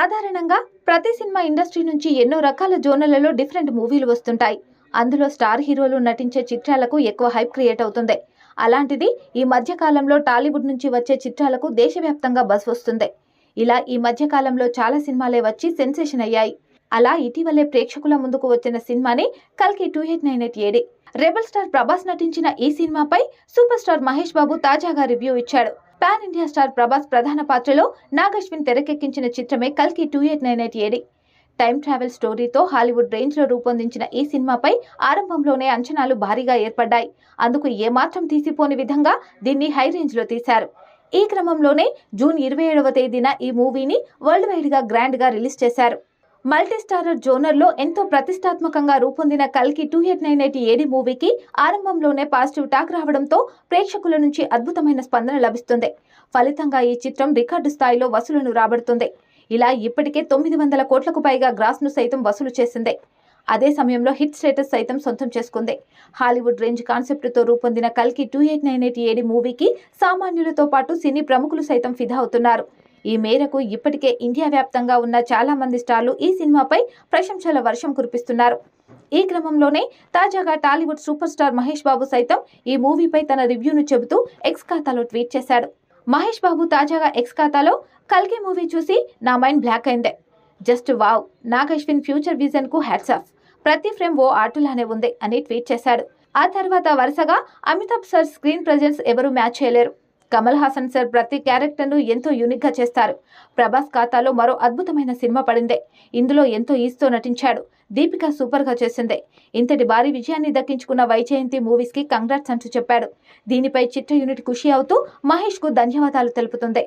సాధారణంగా ప్రతి cinema industry నుంచి ఎన్నో రకాల జోనర్లలో డిఫరెంట్ మూవీలు వస్తుంటాయి. అందులో స్టార్ హీరోలు నటించే చిత్రాలకు ఎక్కువ హైప్ క్రియేట్ అవుతుంది. అలాంటిది ఈ మధ్యకాలంలో టాలీవుడ్ నుంచి వచ్చే చిత్రాలకు దేశవ్యాప్తంగా బస్ వస్తుంది. ఇలా ఈ మధ్యకాలంలో చాలా సినిమాలే వచ్చి సెన్సేషన్ అయ్యాయి. అలా ఇటీవలే ప్రేక్షకుల ముందుకు వచ్చిన సినిమాని కల్కి two eight nine eight AD rebel star Prabhas నటించిన ఈ సినిమాపై సూపర్ స్టార్ మహేష్ బాబు తాజాగా రివ్యూ ఇచ్చాడు. పాన్ ఇండియా స్టార్ ప్రభాస్ ప్రధాన పాత్రలో నాగశ్విన్ తెరకెక్కించిన చిత్రమే కల్కి two eight nine eight AD. Time travel స్టోరీతో Hollywood రేంజ్లో రూపొందించిన ఈ సినిమాపై ఆరంభంలోనే అంచనాలు భారీగా ఏర్పడ్డాయి. అందుకు ఏమాత్రం తీసిపోని విధంగా దీన్ని హై రేంజ్లో తీశారు. ఈ క్రమంలోనే జూన్ ఇరవై ఏడవ తేదీన ఈ మూవీని వరల్డ్ వైడ్గా గ్రాండ్గా రిలీజ్ చేశారు. మల్టీ స్టారర్ జోనర్లో ఎంతో ప్రతిష్టాత్మకంగా రూపొందిన కల్కి two eight nine eight AD మూవీకి ఆరంభంలోనే పాజిటివ్ టాక్ రావడంతో ప్రేక్షకుల నుంచి అద్భుతమైన స్పందన లభిస్తుంది. ఫలితంగా ఈ చిత్రం రికార్డు స్థాయిలో వసూలను రాబడుతుంది. ఇలా ఇప్పటికే తొమ్మిది వందల కోట్లకు పైగా గ్రాస్ను సైతం వసూలు చేసింది. అదే సమయంలో హిట్ స్టేటస్ సైతం సొంతం చేసుకుంది. హాలీవుడ్ రేంజ్ కాన్సెప్ట్తో రూపొందిన కల్కి two eight nine eight AD మూవీకి సామాన్యులతో పాటు సినీ ప్రముఖులు సైతం ఫిదా అవుతున్నారు. ఈ మేరకు ఇప్పటికే ఇండియా వ్యాప్తంగా ఉన్న చాలా మంది స్టార్లు ఈ సినిమాపై ప్రశంసల వర్షం కురిపిస్తున్నారు. ఈ క్రమంలోనే తాజాగా Tollywood super star Mahesh Babu సైతం ఈ మూవీపై తన రివ్యూను చెబుతూ ఎక్స్ ఖాతాలో ట్వీట్ చేశాడు. మహేష్ బాబు తాజాగా ఎక్స్ ఖాతాలో కల్కి మూవీ చూసి నా మైండ్ బ్లాక్ అయిందే. జస్ట్ వావ్ నాగశ్విన్ ఫ్యూచర్ విజన్కు హ్యాట్స్ ఆఫ్. ప్రతి ఫ్రేమ్ ఓ ఆటలానే ఉంది అని ట్వీట్ చేశాడు. ఆ తర్వాత వరుసగా అమితాబ్ సార్ స్క్రీన్ ప్రజెన్స్ ఎవరూ మ్యాచ్ చేయలేరు. కమల్ హాసన్ సార్ ప్రతి క్యారెక్టర్ను ఎంతో యూనిక్గా చేస్తారు. ప్రభాస్ ఖాతాలో మరో అద్భుతమైన సినిమా పడిందే. ఇందులో ఎంతో ఈస్తో నటించాడు. దీపిక సూపర్గా చేసిందే. ఇంతటి భారీ విజయాన్ని దక్కించుకున్న వైజయంతి మూవీస్కి కంగ్రాట్స్ అంటూ చెప్పాడు. దీనిపై చిత్ర యూనిట్ ఖుషి అవుతూ మహేష్కు ధన్యవాదాలు తెలుపుతుంది.